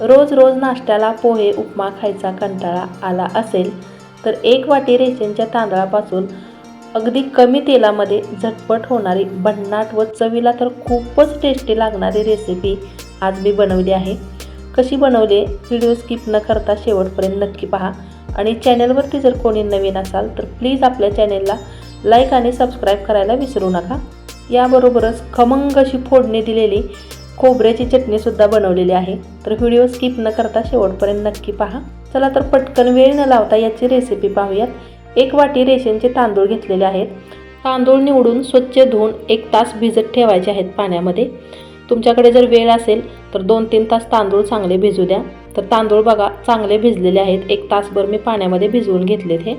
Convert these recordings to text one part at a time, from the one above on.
रोज रोज नाश्त्याला पोहे उपमा खायचा कंटाळा आला असेल तर एक वाटी रेशनच्या तांदळापासून अगदी कमी तेलामध्ये झटपट होणारी भन्नाट व चवीला तर खूपच टेस्टी लागणारी रेसिपी आज मी बनवली आहे. कशी बनवली व्हिडिओ स्किप न करता शेवटपर्यंत नक्की पहा. आणि चॅनलवरती जर कोणी नवीन असाल तर प्लीज आपल्या चॅनेलला लाईक आणि सबस्क्राईब करायला विसरू नका. याबरोबरच खमंग अशी फोडणी दिलेली खोबऱ्याची चटणीसुद्धा बनवलेली आहे. तर व्हिडिओ स्किप न करता शेवटपर्यंत नक्की पहा. चला तर पटकन वेळ न लावता याची रेसिपी पाहूयात. एक वाटी रेशनचे तांदूळ घेतलेले आहेत. तांदूळ निवडून स्वच्छ धुवून एक तास भिजत ठेवायचे आहेत पाण्यामध्ये. तुमच्याकडे जर वेळ असेल तर दोन तीन तास तांदूळ चांगले भिजू द्या. तर तांदूळ बघा चांगले भिजलेले आहेत. एक तासभर मी पाण्यामध्ये भिजवून घेतलेत हे.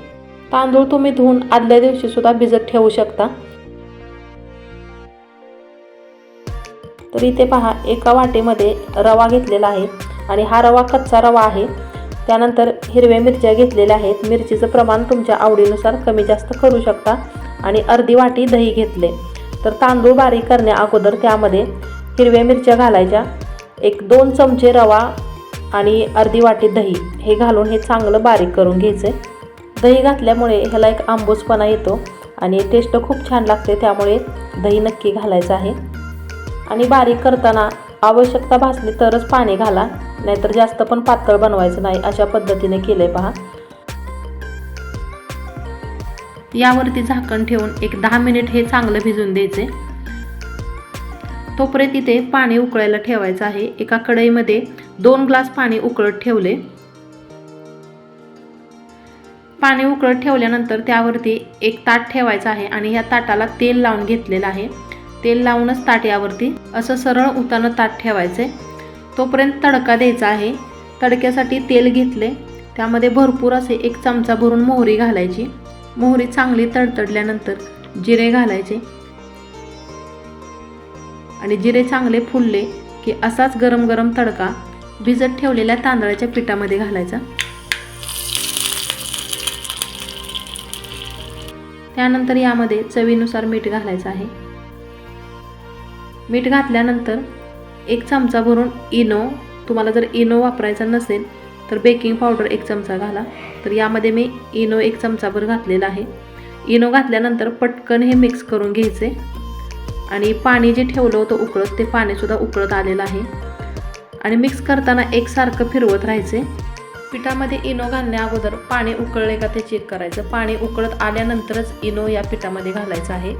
तांदूळ तुम्ही धुवून आदल्या दिवशीसुद्धा भिजत ठेवू शकता. तर इथे पहा एका वाटेमध्ये रवा घेतलेला आहे आणि हा रवा कच्चा रवा आहे. त्यानंतर हिरव्या मिरच्या घेतलेल्या आहेत. मिरचीचं प्रमाण तुमच्या आवडीनुसार कमी जास्त करू शकता आणि अर्धी वाटी दही घेतले. तर तांदूळ बारीक करण्या अगोदर त्यामध्ये हिरव्या मिरच्या घालायच्या. एक दोन चमचे रवा आणि अर्धी वाटी दही हे घालून हे चांगलं बारीक करून घ्यायचं. दही घातल्यामुळे ह्याला एक आंबूसपणा येतो आणि टेस्ट खूप छान लागते. त्यामुळे दही नक्की घालायचं आहे. आणि बारीक करताना आवश्यकता भासली तरच पाणी घाला नाहीतर जास्त पण पातळ बनवायचं नाही अशा पद्धतीने केले पहा. यावरती झाकण ठेवून एक दहा मिनिट हे चांगलं भिजून द्यायचे. तोपर्यंत इथे पाणी उकळायला ठेवायचं आहे. एका कढईमध्ये दोन ग्लास पाणी उकळत ठेवले. पाणी उकळत ठेवल्यानंतर त्यावरती एक ताट ठेवायचं आहे आणि ह्या ताटाला तेल लावून घेतलेलं आहे. तेल लावूनच ताट यावरती असं सरळ उतानं ताट ठेवायचे. तोपर्यंत तडका द्यायचा आहे. तडक्यासाठी तेल घेतले. त्यामध्ये भरपूर असे एक चमचा भरून मोहरी घालायची. मोहरी चांगली तडतडल्यानंतर जिरे घालायचे. आणि जिरे चांगले फुलले की असाच गरम गरम तडका भिजत ठेवलेल्या तांदळाच्या पिठामध्ये घालायचा. त्यानंतर यामध्ये चवीनुसार मीठ घालायचं आहे. मीठ घातल्यानंतर एक चमचा भरून इनो तुम्हाला जर इनो वापरायचा नसेल तर बेकिंग पावडर एक चमचा घाला. तर यामध्ये मी इनो एक चमचाभर घातलेला आहे. इनो घातल्यानंतर पटकन हे मिक्स करून घ्यायचे. आणि पाणी जे ठेवलं होतं उकळत ते पाणीसुद्धा उकळत आलेलं आहे. आणि मिक्स करताना एकसारखं फिरवत राहायचे. पिठामध्ये इनो घालण्या अगोदर पाणी उकळले का ते चेक करायचं. पाणी उकळत आल्यानंतरच इनो या पिठामध्ये घालायचं आहे.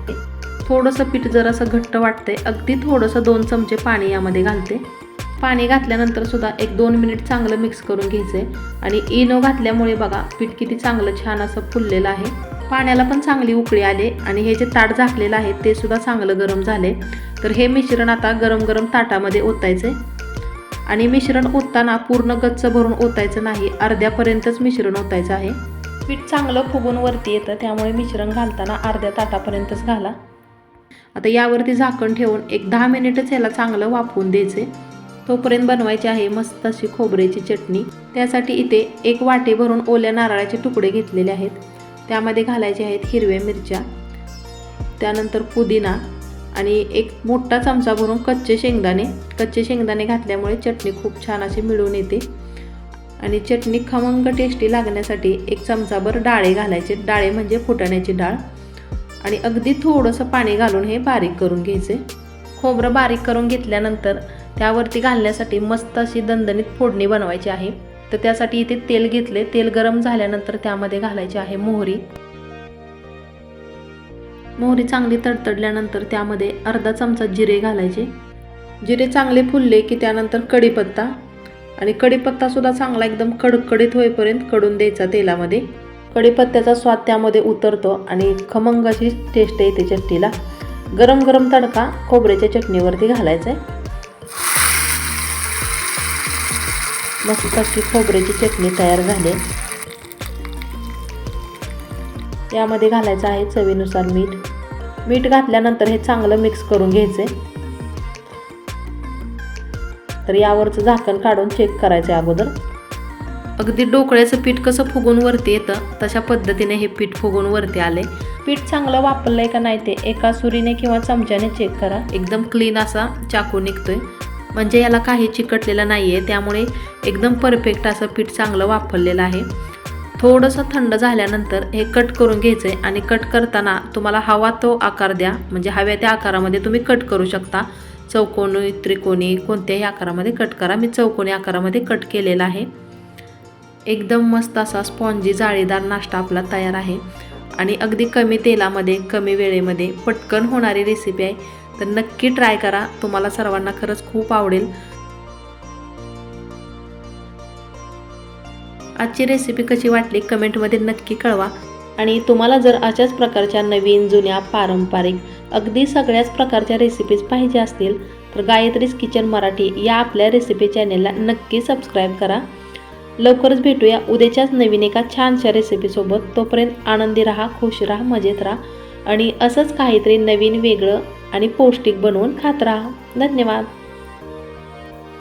थोडंसं पीठ जरासं घट्ट वाटते अगदी थोडंसं दोन चमचे पाणी यामध्ये घालते. पाणी घातल्यानंतर सुद्धा एक दोन मिनिट चांगलं मिक्स करून घ्यायचं आहे आणि इनो घातल्यामुळे बघा पीठ किती चांगलं छान असं फुललेलं आहे. पाण्याला पण चांगली उकळी आले आणि हे जे ताट झाकलेलं आहे ते सुद्धा चांगलं गरम झाले तर हे मिश्रण आता गरम गरम ताटामध्ये ओतायचे आणि मिश्रण ओतताना पूर्ण गच्च भरून ओतायचं नाही अर्ध्यापर्यंतच मिश्रण ओतायचं आहे. पीठ चांगलं फुगून वरती येतं त्यामुळे मिश्रण घालताना अर्ध्या ताटापर्यंतच घाला. आता यावरती झाकण ठेवून एक दहा मिनिटच याला चांगलं वाफवून द्यायचे. तोपर्यंत बनवायची आहे मस्त अशी खोबऱ्याची चटणी. त्यासाठी इथे एक वाटे भरून ओल्या नारळाचे तुकडे घेतलेले आहेत. त्यामध्ये घालायचे आहेत हिरव्या मिरच्या. त्यानंतर पुदिना आणि एक मोठा चमचा भरून कच्चे शेंगदाणे. कच्चे शेंगदाणे घातल्यामुळे चटणी खूप छान अशी मिळून येते. आणि चटणी खमंग टेस्टी लागण्यासाठी एक चमचाभर डाळे घालायचे. डाळे म्हणजे फुटाण्याची डाळ. आणि अगदी थोडंसं पाणी घालून हे बारीक करून घ्यायचे. खोबरं बारीक करून घेतल्यानंतर त्यावरती घालण्यासाठी मस्त अशी दणदणीत फोडणी बनवायची आहे. तर त्यासाठी इथे तेल घेतले. तेल गरम झाल्यानंतर त्यामध्ये घालायची आहे मोहरी. मोहरी चांगली तडतडल्यानंतर त्यामध्ये अर्धा चमचा जिरे घालायचे. जिरे चांगले फुलले की त्यानंतर कढीपत्ता. आणि कढीपत्तासुद्धा चांगला एकदम कडकडीत होईपर्यंत कडून द्यायचा तेलामध्ये. कढीपत्त्याचा स्वाद त्यामध्ये उतरतो आणि खमंग अशी टेस्ट येते चटणीला. गरम गरम तडका खोबऱ्याच्या चटणीवरती घालायचा आहे. मस्त अशी खोबऱ्याची चटणी तयार झाली यामध्ये घालायचं आहे चवीनुसार मीठ. मीठ घातल्यानंतर हे चांगलं मिक्स करून घ्यायचे तर यावरचं झाकण काढून चेक करायचं अगोदर. अगदी डोकळ्याचं पीठ कसं फुगून वरती येतं तशा पद्धतीने हे पीठ फुगून वरती आले. पीठ चांगलं वापरलंय का नाही ते एका सुरीने किंवा चमच्याने चेक करा. एकदम क्लीन असा चाकू निघतोय. म्हणजे याला काही चिकटलेलं नाही आहे त्यामुळे एकदम परफेक्ट असं पीठ चांगलं वापरलेलं आहे. थोडंसं थंड झाल्यानंतर हे कट करून घ्यायचं आहे आणि कट करताना तुम्हाला हवा तो आकार द्या. म्हणजे हव्या त्या आकारामध्ये तुम्ही कट करू शकता. चौकोनी त्रिकोणी कोणत्याही आकारामध्ये कट करा. मी चौकोनी आकारामध्ये कट केलेला आहे. एकदम मस्त असा स्पॉन्जी जाळीदार नाश्ता आपला तयार आहे. आणि अगदी कमी तेलामध्ये कमी वेळेमध्ये पटकन होणारी रेसिपी आहे. तर नक्की ट्राय करा. तुम्हाला सर्वांना खरंच खूप आवडेल. आजची रेसिपी कशी वाटली कमेंटमध्ये नक्की कळवा. आणि तुम्हाला जर अशाच प्रकारच्या नवीन जुन्या पारंपरिक अगदी सगळ्याच प्रकारच्या रेसिपीज पाहिजे असतील तर गायत्रीज किचन मराठी या आपल्या रेसिपी चॅनेलला नक्की सबस्क्राईब करा. लवकरच भेटूया उद्याच्याच नवीन एका छानशा रेसिपीसोबत तोपर्यंत आनंदी राहा खुश राहा मजेत राहा. आणि असंच काहीतरी नवीन वेगळं आणि पौष्टिक बनवून खात राहा. धन्यवाद.